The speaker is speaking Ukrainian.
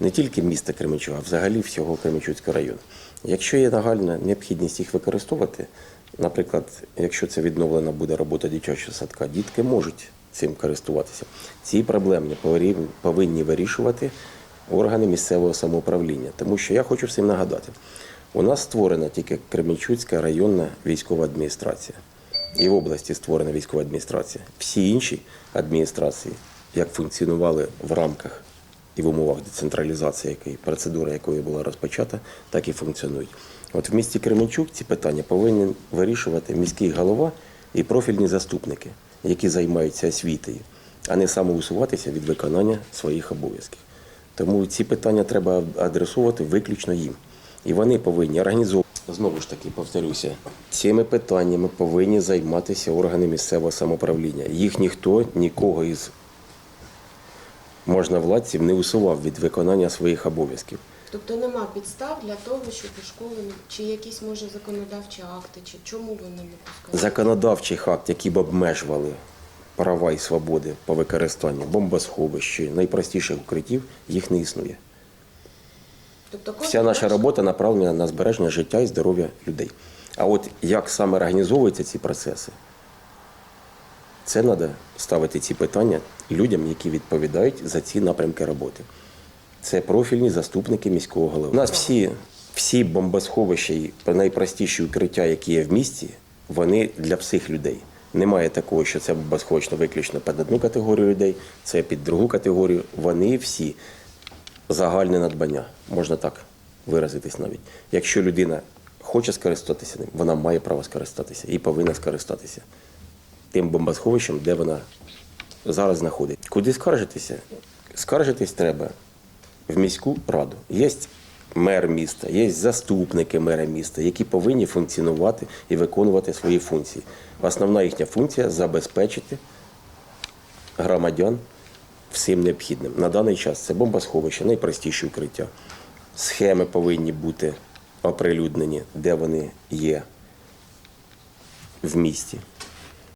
не тільки міста Кременчуга, а взагалі всього Кременчуцького району. Якщо є нагальна необхідність їх використовувати, наприклад, якщо це відновлена буде робота дитячого садка, дітки можуть цим користуватися. Ці проблеми повинні- вирішувати органи місцевого самоуправління. Тому що я хочу всім нагадати, у нас створена тільки Кременчуцька районна військова адміністрація. І в області створена військова адміністрація. Всі інші адміністрації, як функціонували в рамках і в умовах децентралізації, якої процедура якої була розпочата, так і функціонують. От в місті Кременчук ці питання повинен вирішувати міський голова і профільні заступники, які займаються освітою, а не самоусуватися від виконання своїх обов'язків. Тому ці питання треба адресувати виключно їм. І вони повинні організовувати. Знову ж таки, повторюся, цими питаннями повинні займатися органи місцевого самоуправління. Їх ніхто нікого із можновладців не усував від виконання своїх обов'язків. Тобто нема підстав для того, щоб у школи чи якісь може законодавчі акти, чи чому вони не пускають? Законодавчий акт, які б обмежували права і свободи по використанню бомбосховищ, найпростіших укриттів, їх не існує. Тобто Вся наша робота направлена на збереження життя і здоров'я людей. А от як саме організовуються ці процеси, це треба ставити ці питання людям, які відповідають за ці напрямки роботи. Це профільні заступники міського голови. У нас всі, всі бомбосховища і найпростіші укриття, які є в місті, вони для всіх людей. Немає такого, що це бомбосховище виключно під одну категорію людей, це під другу категорію. Вони всі загальне надбання, можна так виразитись навіть. Якщо людина хоче скористатися ним, вона має право скористатися і повинна скористатися тим бомбосховищем, де вона зараз знаходиться. Куди скаржитися? Скаржитись треба в міську раду. Є мер міста, є заступники мера міста, які повинні функціонувати і виконувати свої функції. Основна їхня функція забезпечити громадян всім необхідним. На даний час це бомбосховище, найпростіші укриття. Схеми повинні бути оприлюднені, де вони є в місті.